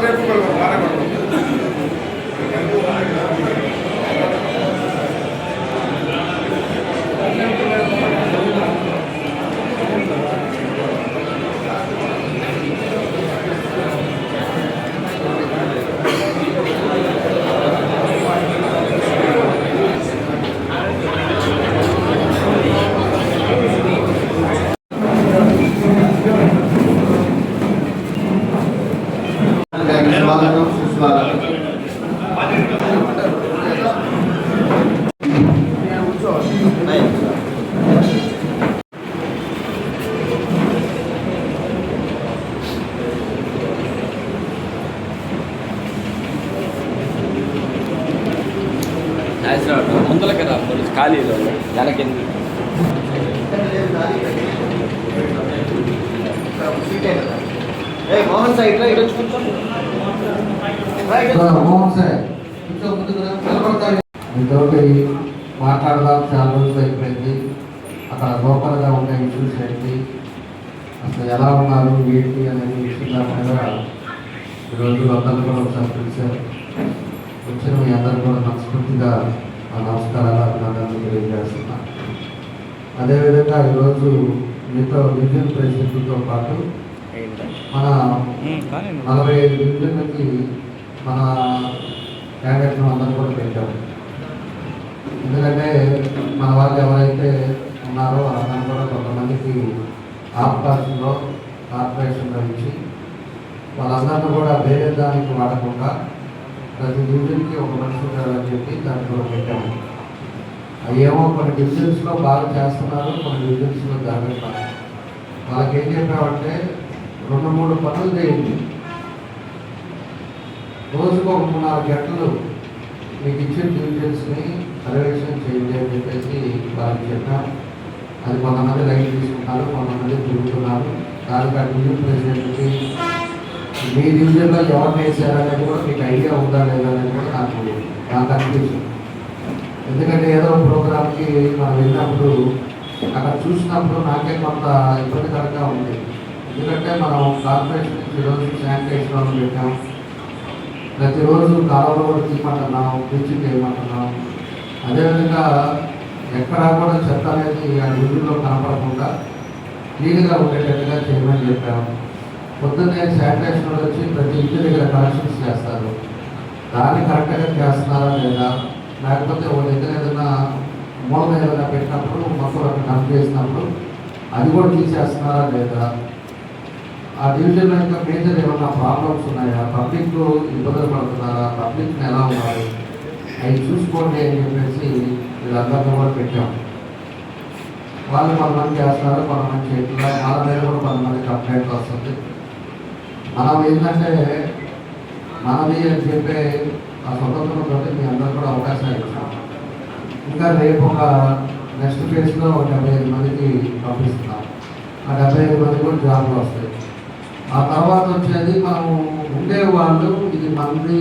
வரவேற்புகள் ఖాళీలో వెనక మోహన్ సార్ ఇట్లా ఇటు వచ్చి కూర్చో. రా, ఇటు. వచ్చి. మోహన్ సార్. మీతోటి మాట్లాడదాం చాలా రోజులు అయిపోయింది. అక్కడ లోకల్గా ఉన్న ఇష్యూస్ ఏంటి? అసలు ఎలా ఉన్నారు? ఏంటి అనేది విషయాల మీద ఈరోజు అందరూ కూడా ఒకసారి పిలిచారు. వచ్చిన మీ అందరూ కూడా మనస్ఫూర్తిగా నమస్కారాలు అభినందనలు తెలియజేస్తున్నాను అదేవిధంగా ఈరోజు మీతో డివిజన్ ప్రెసిడెంట్తో పాటు మన నలభై ఐదు డివిజన్లకి మన క్యాండిడేట్ను అందరూ కూడా పెట్టాము. ఎందుకంటే మన వాళ్ళు ఎవరైతే ఉన్నారో వాళ్ళందరూ కూడా కొంతమందికి ఆఫ్కాస్ట్లో కార్పొరేషన్లో ఇచ్చి వాళ్ళందరినీ కూడా వేరే దానికి వాడకుండా ప్రతి డివిజన్కి ఒక మనిషి ఉండాలని చెప్పి దాంట్లో పెట్టాము అవి ఏమో కొన్ని డివిజన్స్లో బాగా చేస్తున్నారు కొన్ని డివిజన్స్లో జరగట్లేదు వాళ్ళకి ఏం చెప్పామంటే రెండు మూడు పనులు చేయండి. రోజుకు ఒక మూడు నాలుగు గంటలు మీకు ఇచ్చిన డివిజన్స్ని పర్యవేక్షణ చేయండి అని చెప్పేసి వాళ్ళకి చెప్పాం. అది కొంతమంది లైట్ తీసుకుంటారు కొంతమంది తిరుగుతున్నారు. దానికి ఆ డివిజన్ ప్రెసిడెంట్కి మీ డివిజన్లో ఎవరు వేసారనేది కూడా మీకు ఐడియా ఉందా లేదా అనేది కూడా నాకు నాకు అనిపించింది ఎందుకంటే ఏదో ప్రోగ్రామ్కి మనం వెళ్ళినప్పుడు అక్కడ చూసినప్పుడు నాకే కొంత ఇబ్బందికరంగా ఉంది. ఎందుకంటే మనం కార్పొరేషన్ ఈరోజు శానిటేషన్ పెట్టాం. ప్రతిరోజు కాలంలో కూడా తీయమంటున్నాం బ్లీచింగ్ చేయమంటున్నాం అదేవిధంగా ఎక్కడా కూడా చెత్త అనేది ఆ ఊళ్ళో కనపడకుండా క్లీన్గా ఉండేటట్టుగా చేయమని చెప్పాం. పొద్దున్నే శానిటేషన్ వచ్చి ప్రతి ఇంటి దగ్గర కలెక్షన్స్ చేస్తారు. దాన్ని కరెక్ట్గా చేస్తున్నారా లేదా? లేకపోతే వాళ్ళ దగ్గర ఏదైనా మూలం ఏదైనా పెట్టినప్పుడు మొత్తం అక్కడ డంప్ చేసినప్పుడు అది కూడా తీసేస్తున్నారా లేదా? ఆ డివిజన్ యొక్క మేజర్ ఏమైనా ప్రాబ్లమ్స్ ఉన్నాయా? పబ్లిక్ ఇబ్బందులు పడుతున్నారా? పబ్లిక్ ఎలా ఉన్నారు? అవి చూసుకోండి అని చెప్పేసి వీళ్ళందరినీ కూడా పెట్టాం. వాళ్ళు కొంతమంది చేస్తున్నారు కొంతమంది చేయట్లేదు. వాళ్ళ మీద కూడా కొంతమంది కంప్లైంట్ వస్తుంది. మనం ఏంటంటే మనది అని చెప్పే ఆ స్వతంత్రంతో మీ అందరూ కూడా అవకాశాలు ఇంకా రేపు ఒక నెక్స్ట్ ఫేజ్లో ఒక డెబ్బై ఐదు మందికి పంపిస్తున్నాం. ఆ డెబ్బై ఐదు మంది కూడా జాబ్లు వస్తాయి. ఆ తర్వాత వచ్చేది మనం ఉండే వాళ్ళు ఇది మనది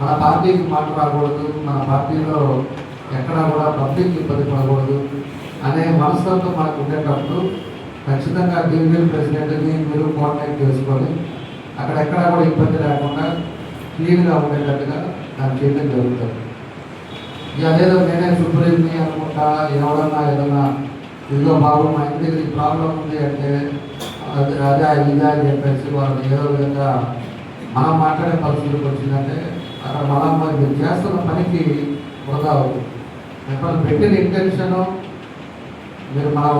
మన పార్టీకి మాట రాకూడదు మన పార్టీలో ఎక్కడా కూడా పబ్లిక్ ఇబ్బంది పడకూడదు అనే మనస్తత్వం మనకు ఉండేటప్పుడు ఖచ్చితంగా డివిజన్ ప్రెసిడెంట్ని మీరు కోఆర్డినేట్ చేసుకొని అక్కడెక్కడా కూడా ఇబ్బంది లేకుండా క్లీన్గా ఉండేటట్టుగా నాకు చేయడం జరుగుతుంది. ఇక అదేదో నేనే శుభ్రీని అనుకుంటా ఎవడన్నా ఏదన్నా ఇదిగో బాబు మా ఇంటి దగ్గర ప్రాబ్లం ఉంది అంటే అది అదే ఇదే అని చెప్పేసి వాళ్ళు ఏదో విధంగా మనం మాట్లాడే పరిస్థితికి వచ్చిందంటే అక్కడ మనం మీరు చేస్తున్న పనికి వృధా అవుతుంది. ఎప్పుడు పెట్టిన ఇంటెన్షను మీరు మనం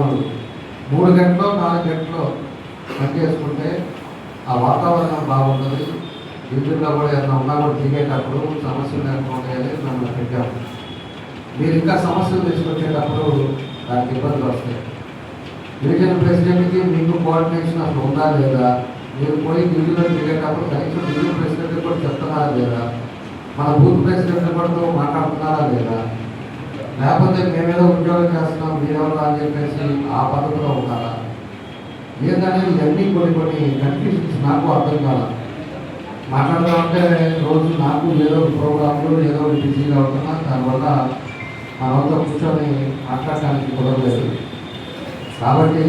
మూడు గంటలు నాలుగు గంటలు పని చేసుకుంటే ఆ వాతావరణం బాగుంటుంది. ఇంట్లో కూడా ఏదైనా ఉన్నా కూడా దిగేటప్పుడు సమస్యలు లేకుండా మిమ్మల్ని పెట్టాము మీరు ఇంకా సమస్యలు తీసుకొచ్చేటప్పుడు దానికి ఇబ్బందులు వస్తాయి. డివిజన్ ప్రెసిడెంట్కి మీకు కోఆర్డినేషన్ అసలు ఉందా లేదా? మీరు పోయి డివిజన్లో దిగేటప్పుడు కనీసం డివిజన్ ప్రెసిడెంట్ కూడా చెప్తున్నారా లేదా? మన బూత్ ప్రెసిడెంట్ కూడా మాట్లాడుతున్నారా లేదా? లేకపోతే మేమేదో ఉద్యోగం చేస్తున్నాం మీరెవరు అని చెప్పేసి ఆ పద్ధతిలో ఉన్నారా? ఏంటనేది ఇవన్నీ కొన్ని కొన్ని కన్ఫ్యూషన్స్ నాకు అర్థం మాట్లాడుతూ ఉంటే రోజు నాకు ఏదో ఒక ప్రోగ్రాంలు ఏదో ఒకటి బిజీగా అవుతున్నా దానివల్ల మనంతా కూర్చొని మాట్లాడటానికి కుదరలేదు. కాబట్టి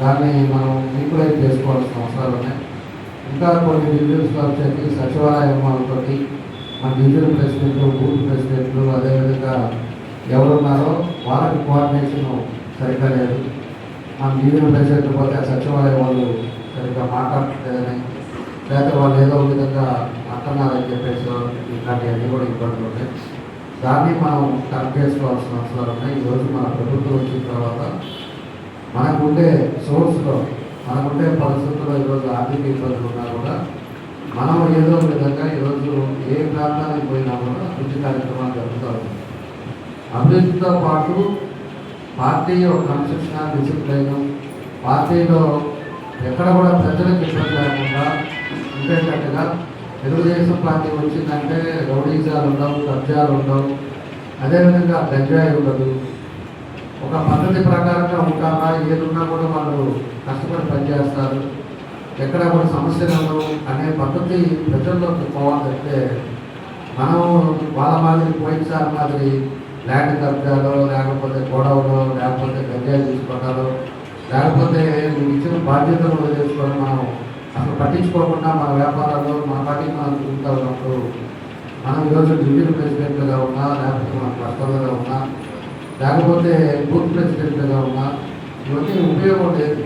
దాన్ని మనం ఈక్వలైజ్ చేసుకోవాల్సిన అవసరాలు ఉన్నాయి. ఇంకా కొన్ని డివిజన్స్లో వచ్చేసి సచివాలయం వాళ్ళతోటి మన డివిజన్ ప్రెసిడెంట్లు బూత్ ప్రెసిడెంట్లు అదేవిధంగా ఎవరున్నారో వాళ్ళకి కోఆర్డినేషన్ సరిగ్గా లేదు. మన డివిజన్ ప్రెసిడెంట్ పోతే సచివాలయం వాళ్ళు సరిగ్గా మాట్లాడలేదని లేకపోతే వాళ్ళు ఏదో ఒక విధంగా అంటున్నారని చెప్పేసి ఇట్లాంటివన్నీ కూడా ఇబ్బందులు ఉంటాయి. దాన్ని మనం కరెక్ట్ చేసుకోవాల్సిన అవసరాలు ఉన్నాయి. ఈరోజు మన ప్రభుత్వం వచ్చిన తర్వాత మనకుండే సోర్స్లో మనకుండే పరిస్థితుల్లో ఈరోజు ఆర్థిక ఇబ్బందులు ఉన్నా కూడా మనం ఏదో ఒక విధంగా ఈరోజు ఏ ప్రాంతానికి పోయినా కూడా అభివృద్ధి కార్యక్రమాలు జరుగుతూ ఉంటాయి అభివృద్ధితో పాటు పార్టీ యొక్క డిసిప్లైన్ పార్టీలో ఎక్కడ కూడా ప్రజలకు ఇబ్బంది లేకుండా ఉండేటట్టుగా తెలుగుదేశం పార్టీ వచ్చిందంటే రౌడీజాలు ఉండవు కబ్జాలు ఉండవు అదేవిధంగా గంజాయి ఉండదు ఒక పద్ధతి ప్రకారంగా ఉంటారా ఏదున్నా కూడా వాళ్ళు కష్టపడి పనిచేస్తారు. ఎక్కడ కూడా సమస్యలు ఉండవు. అనే పద్ధతి ప్రజల్లోకి పోవాలంటే మనం వాళ్ళ మాదిరి పోయినసారి మాదిరి ల్యాండ్ కబ్జాలో లేకపోతే గొడవలో లేకపోతే గంజాయి తీసుకోవడాలో లేకపోతే ఇచ్చిన బాధ్యతలు చేసుకోవడం మనం పట్టించుకోకుండా మన వ్యాపారాలు మన పార్టీకి మనం తిరుగుతూ ఉన్నప్పుడు మనం ఈరోజు డివిజన్ ప్రెసిడెంట్గా ఉన్నా లేకపోతే మన క్లస్టర్గా ఉన్నా లేకపోతే బూత్ ప్రెసిడెంట్గా ఉన్నా ఇవన్నీ ఉపయోగం లేదు.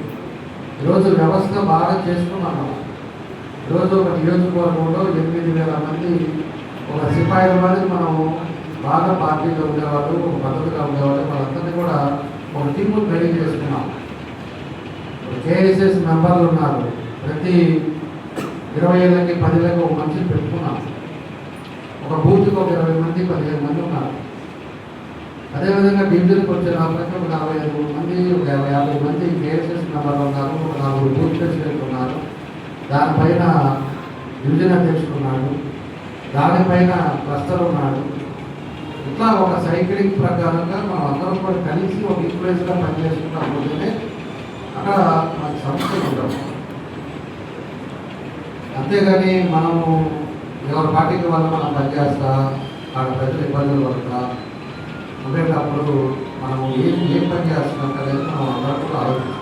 ఈరోజు వ్యవస్థ బాగా చేసుకున్నాం మనం. ఈరోజు ఒక నియోజకవర్గంలో ఎనిమిది వేల మంది ఒక సిపాయిల వారికి మనం బాగా పార్టీలో ఉండేవాళ్ళు ఒక పద్ధతిగా ఉండేవాళ్ళు వాళ్ళందరినీ కూడా ఒక టీము ట్రైనింగ్ చేసుకున్నాం. కేఎస్ఎస్ మెంబర్లు ఉన్నారు. ప్రతి ఇరవై ఏళ్ళకి పదివేలకు ఒక మనిషిని పెట్టుకున్నాం. ఒక బూత్కి ఒక ఇరవై మంది పదిహేను మంది ఉన్నారు. అదేవిధంగా డివిజన్కి వచ్చే లోపలికి ఒక నలభై ఐదు మంది ఒక యాభై యాభై మంది కేఎస్ఎస్ మెంబర్లు ఉన్నారు ఒక నలుగురు బూత్ ప్రెసిడెంట్ ఉన్నారు. దానిపైన డివిజన్ అధ్యక్షుడు ఉన్నాడు. దానిపైన క్లస్టర్ ఉన్నాడు. ఇట్లా ఒక సైక్లింగ్ ప్రకారంగా మనం అందరం కూడా కలిసి ఒక ఇన్ఫ్లుయెన్స్గా పనిచేసుకుంటాం అక్కడ మనకి సమస్యలు ఉంటాం అంతేగాని మనము ఎవరి పార్టీకి వల్ల మనం పనిచేస్తా అక్కడ ప్రజలు ఇబ్బందులు పడతా ఉండేటప్పుడు మనం ఏం ఏం పని చేస్తున్నాం కదా మనం అందరూ ఆలోచించాలి